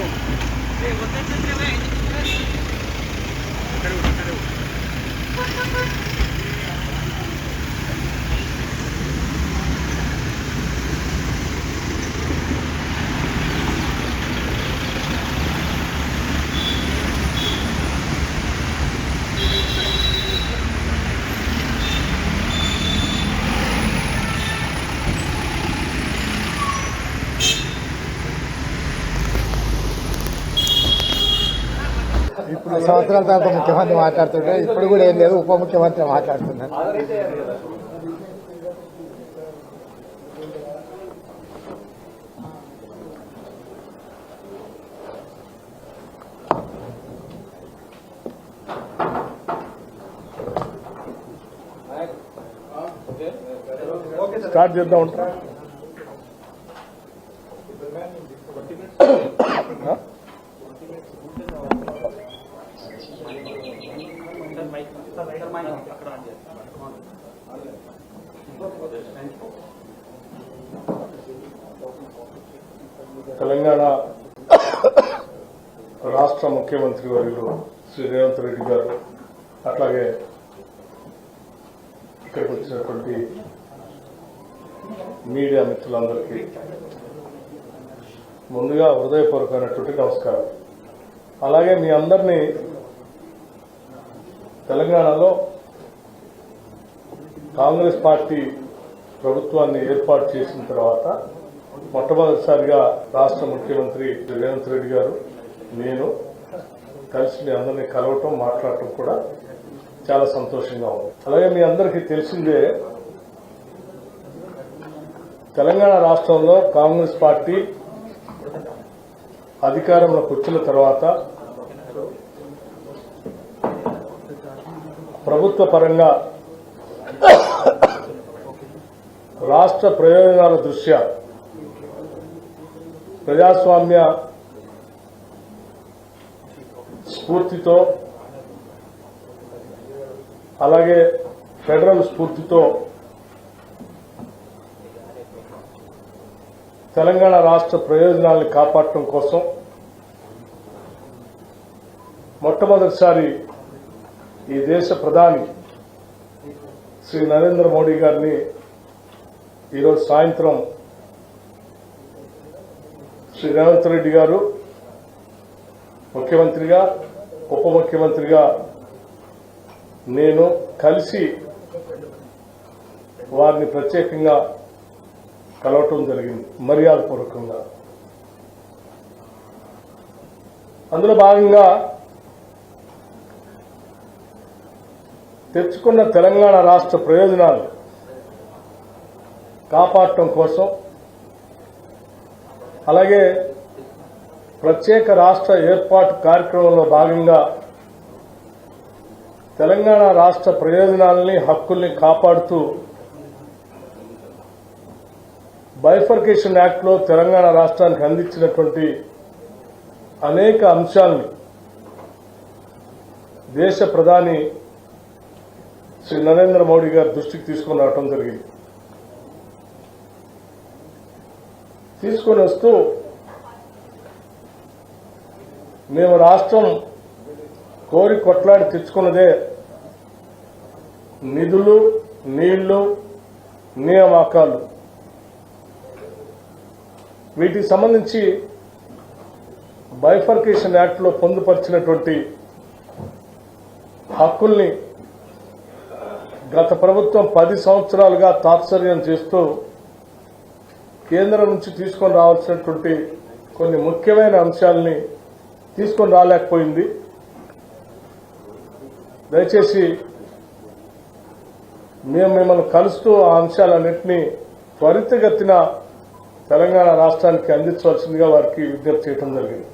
ఇప్పుడు సంవత్సరాల తర్వాత ముఖ్యమంత్రి మాట్లాడుతుంటే ఇప్పుడు కూడా ఏం లేదు ఉప ముఖ్యమంత్రి మాట్లాడుతున్నారు. స్టార్ట్ చేద్దాం ఉంటా. తెలంగాణ రాష్ట్ర ముఖ్యమంత్రి వర్యులు శ్రీ రేవంత్ రెడ్డి గారు అట్లాగే ఇక్కడికి వచ్చినటువంటి మీడియా మిత్రులందరికీ ముందుగా హృదయపూర్వకమైనటువంటి నమస్కారం. అలాగే మీ అందరినీ తెలంగాణలో కాంగ్రెస్ పార్టీ ప్రభుత్వాన్ని ఏర్పాటు చేసిన తర్వాత మొట్టమొదటిసారిగా రాష్ట్ర ముఖ్యమంత్రి రేవంత్ రెడ్డి గారు నేను కలిసి మీ అందరినీ కలవటం మాట్లాడటం కూడా చాలా సంతోషంగా ఉంది. అలాగే మీ అందరికీ తెలిసిందే తెలంగాణ రాష్ట్రంలో కాంగ్రెస్ పార్టీ అధికారంలోకి వచ్చిన తర్వాత ప్రభుత్వ పరంగా రాష్ట్ర ప్రయోజనాల దృష్ట్యా ప్రజాస్వామ్య స్ఫూర్తితో అలాగే ఫెడరల్ స్ఫూర్తితో తెలంగాణ రాష్ట్ర ప్రయోజనాలను కాపాడటం కోసం మొట్టమొదటిసారి ఈ దేశ ప్రధాని శ్రీ నరేంద్ర మోడీ గారిని ఈరోజు సాయంత్రం శ్రీ రేవంత్ రెడ్డి గారు ముఖ్యమంత్రిగా ఉప ముఖ్యమంత్రిగా నేను కలిసి వారిని ప్రత్యేకంగా కలవటం జరిగింది మర్యాదపూర్వకంగా అందులో భాగంగా తెచ్చుకున్న తెలంగాణ రాష్ట్ర ప్రయోజనాలు కాపాడటం కోసం. అలాగే ప్రత్యేక రాష్ట్ర ఏర్పాటు కార్యక్రమంలో భాగంగా తెలంగాణ రాష్ట్ర ప్రయోజనాలని హక్కుల్ని కాపాడుతూ బైఫర్కేషన్ యాక్ట్లో తెలంగాణ రాష్ట్రానికి అందించినటువంటి అనేక అంశాలని దేశ ప్రధాని శ్రీ నరేంద్ర మోడీ గారి దృష్టికి తీసుకుని రావటం జరిగింది. తీసుకొని వస్తూ మేము రాష్ట్రం కోరి కొట్లాడి తెచ్చుకున్నదే నిధులు నీళ్ళు నియామకాలు. వీటికి సంబంధించి బైఫర్కేషన్ యాక్ట్లో పొందుపరిచినటువంటి హక్కుల్ని గత ప్రభుత్వం పది సంవత్సరాలుగా తాత్సర్యం చేస్తూ కేంద్రం నుంచి తీసుకొని రావాల్సినటువంటి కొన్ని ముఖ్యమైన అంశాలని తీసుకొని రాలేకపోయింది. దయచేసి మేము మిమ్మల్ని కలుస్తూ ఆ అంశాలన్నింటినీ త్వరితగతిన తెలంగాణ రాష్ట్రానికి అందించవలసిందిగా వారికి విజ్ఞప్తి చేయడం జరిగింది.